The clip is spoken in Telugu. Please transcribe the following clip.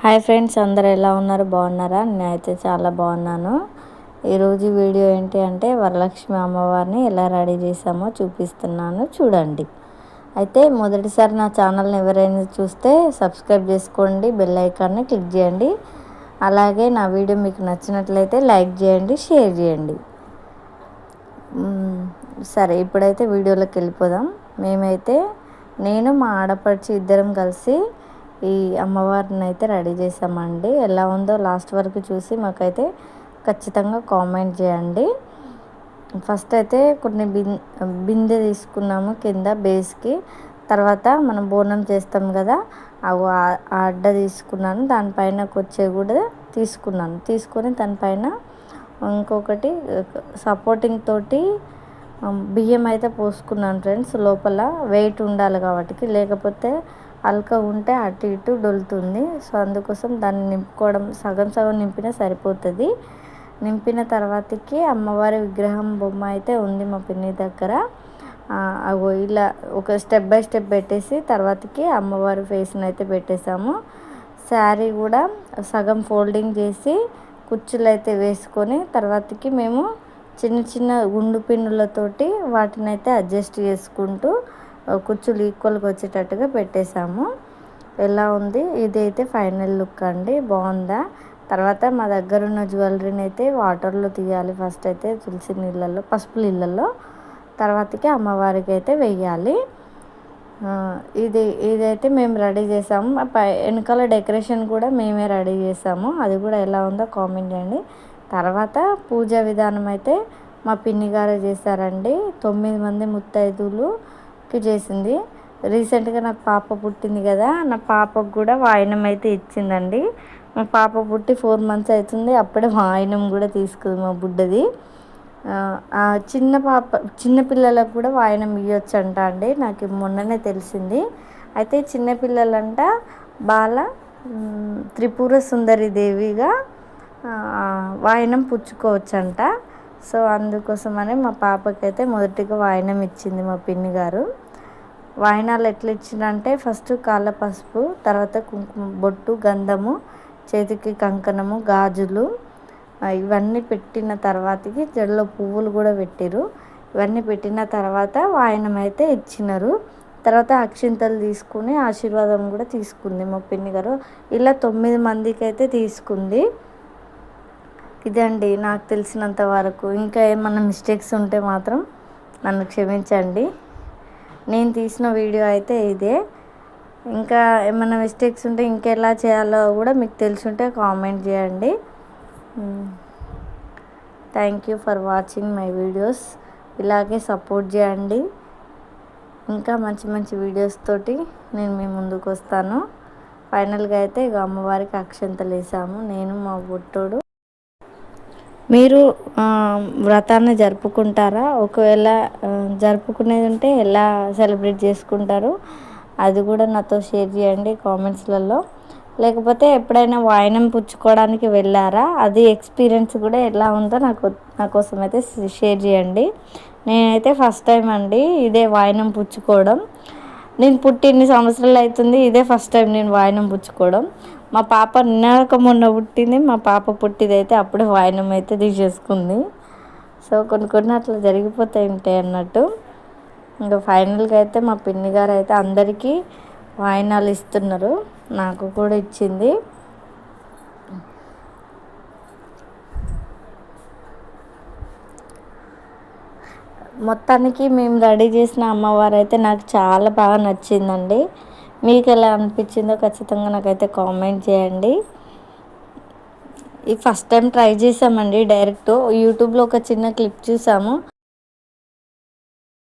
హాయ్ ఫ్రెండ్స్ అందరు ఎలా ఉన్నారు? బాగున్నారా? నేనైతే చాలా బాగున్నాను. ఈరోజు వీడియో ఏంటి అంటే వరలక్ష్మి అమ్మవారిని ఎలా రెడీ చేసామో చూపిస్తున్నాను. చూడండి. అయితే మొదటిసారి నా ఛానల్ని ఎవరైనా చూస్తే సబ్స్క్రైబ్ చేసుకోండి బెల్ ఐకాన్ని క్లిక్ చేయండి. అలాగే నా వీడియో మీకు నచ్చినట్లయితే లైక్ చేయండి షేర్ చేయండి. సరే ఇప్పుడైతే వీడియోలోకి వెళ్ళిపోదాం. మేమైతే నేను మా ఆడపడిచి ఇద్దరం కలిసి ఈ అమ్మవారిని అయితే రెడీ చేసామండి ఎలా ఉందో లాస్ట్ వరకు చూసి మాకైతే ఖచ్చితంగా కామెంట్ చేయండి. ఫస్ట్ అయితే కొన్ని బిన్ బిందె తీసుకున్నాము కింద బేస్కి. తర్వాత మనం బోనం చేస్తాం కదా అవి అడ్డ తీసుకున్నాను. దానిపైన కొచ్చే కూడా తీసుకున్నాను. తీసుకొని దానిపైన ఇంకొకటి సపోర్టింగ్ తోటి బియ్యం అయితే పోసుకున్నాను ఫ్రెండ్స్. లోపల వెయిట్ ఉండాలి కాబట్టి లేకపోతే అల్క ఉంటే అటు ఇటు డొలుతుంది. సో అందుకోసం దాన్ని నింపుకోవడం సగం సగం నింపినా సరిపోతుంది. నింపిన తర్వాతకి అమ్మవారి విగ్రహం బొమ్మ అయితే ఉంది మా పిన్ని దగ్గర. అగో ఇలా ఒక స్టెప్ బై స్టెప్ పెట్టేసి తర్వాతకి అమ్మవారి ఫేస్ని అయితే పెట్టేసాము శారీ కూడా సగం ఫోల్డింగ్ చేసి కుచ్చులు అయితే వేసుకొని తర్వాతకి మేము చిన్న చిన్న గుండు పిన్నులతోటి వాటిని అయితే అడ్జస్ట్ చేసుకుంటూ కుచ్చులు ఈక్వల్గా వచ్చేటట్టుగా పెట్టేశాము. ఎలా ఉంది? ఇదైతే ఫైనల్ లుక్ అండి. బాగుందా? తర్వాత మా దగ్గర ఉన్న జ్యువెలరీని అయితే వాటర్లో తీయాలి ఫస్ట్ అయితే తులసి నీళ్ళల్లో పసుపు నీళ్ళల్లో. తర్వాతకి అమ్మవారికి అయితే వెయ్యాలి. ఇది ఇదైతే మేము రెడీ చేసాము. పై వెనకాల డెకరేషన్ కూడా మేమే రెడీ చేసాము. అది కూడా ఎలా ఉందో కామెంట్ చేయండి. తర్వాత పూజా విధానం అయితే మా పిన్ని గారు చేశారండి. తొమ్మిది మంది ముత్తైదులు ముత్తైదువులుకి చేసింది. రీసెంట్గా నాకు పాప పుట్టింది కదా నా పాపకు కూడా వాయినం అయితే ఇచ్చిందండి. మా పాప పుట్టి ఫోర్ మంత్స్ అవుతుంది అప్పుడే వాయినం కూడా తీసుకుంది మా బుడ్డది. చిన్న పాప చిన్న పిల్లలకు కూడా వాయినం ఇవ్వచ్చు అంట అండి నాకు మొన్ననే తెలిసింది. అయితే చిన్నపిల్లలంట బాల త్రిపుర సుందరి దేవిగా వాయనం పుచ్చుకోవచ్చంట. సో అందుకోసమని మా పాపకైతే మొదటిగా వాయనం ఇచ్చింది మా పిన్ని గారు. వాయినాలు ఎట్లా ఇచ్చిందంటే ఫస్ట్ కాళ్ళ పసుపు తర్వాత కుంకుమ బొట్టు గంధము చేతికి కంకణము గాజులు ఇవన్నీ పెట్టిన తర్వాతకి జడలో పువ్వులు కూడా పెట్టిరు ఇవన్నీ పెట్టిన తర్వాత వాయనం అయితే ఇచ్చినారు. తర్వాత అక్షింతలు తీసుకుని ఆశీర్వాదం కూడా తీసుకుంది మా పిన్ని గారు. ఇలా తొమ్మిది మందికి అయితే తీసుకుంది. ఇదండి నాకు తెలిసినంత వరకు. ఇంకా ఏమన్నా మిస్టేక్స్ ఉంటే మాత్రం నన్ను క్షమించండి. నేను తీసిన వీడియో అయితే ఇదే. ఇంకా ఏమైనా మిస్టేక్స్ ఉంటే ఇంకెలా చేయాలో కూడా మీకు తెలుసుంటే కామెంట్ చేయండి. Thank you for watching my videos ఇలాగే సపోర్ట్ చేయండి. ఇంకా మంచి మంచి వీడియోస్ తోటి నేను మీ ముందుకు వస్తాను. ఫైనల్గా అయితే ఇక అమ్మవారికి అక్షంతలు వేసాము. నేను మా బుట్టోడు. మీరు వ్రతాన్ని జరుపుకుంటారా? ఒకవేళ జరుపుకునేది ఉంటే ఎలా సెలబ్రేట్ చేసుకుంటారు? అది కూడా నాతో షేర్ చేయండి కామెంట్స్లలో. లేకపోతే ఎప్పుడైనా వాయినం పుచ్చుకోవడానికి వెళ్ళారా? అది ఎక్స్పీరియన్స్ కూడా ఎలా ఉందో నాకు నా కోసం అయితే షేర్ చేయండి. నేనైతే ఫస్ట్ టైం అండి ఇదే వాయినం పుచ్చుకోవడం. నేను పుట్టి ఇన్ని సంవత్సరాలు అవుతుంది ఇదే ఫస్ట్ టైం నేను వాయినం పుచ్చుకోవడం. మా పాప నిన్నక మొన్న పుట్టింది మా పాప పుట్టిదైతే అయితే అప్పుడే వాయినం అయితే తీసేసుకుంది. సో కొన్ని కొన్ని అట్లా జరిగిపోతాయి ఉంటాయి అన్నట్టు. ఇంకా ఫైనల్గా అయితే మా పిన్ని గారు అయితే అందరికీ వాయినాలు ఇస్తున్నారు. నాకు కూడా ఇచ్చింది. మొత్తానికి మేము రెడీ చేసిన అమ్మవారు అయితే నాకు చాలా బాగా నచ్చిందండి. మీకు ఎలా అనిపించిందో ఖచ్చితంగా నాకైతే కామెంట్ చేయండి. ఈ ఫస్ట్ టైం ట్రై చేసామండి డైరెక్ట్. యూట్యూబ్లో ఒక చిన్న క్లిప్ చూసాము.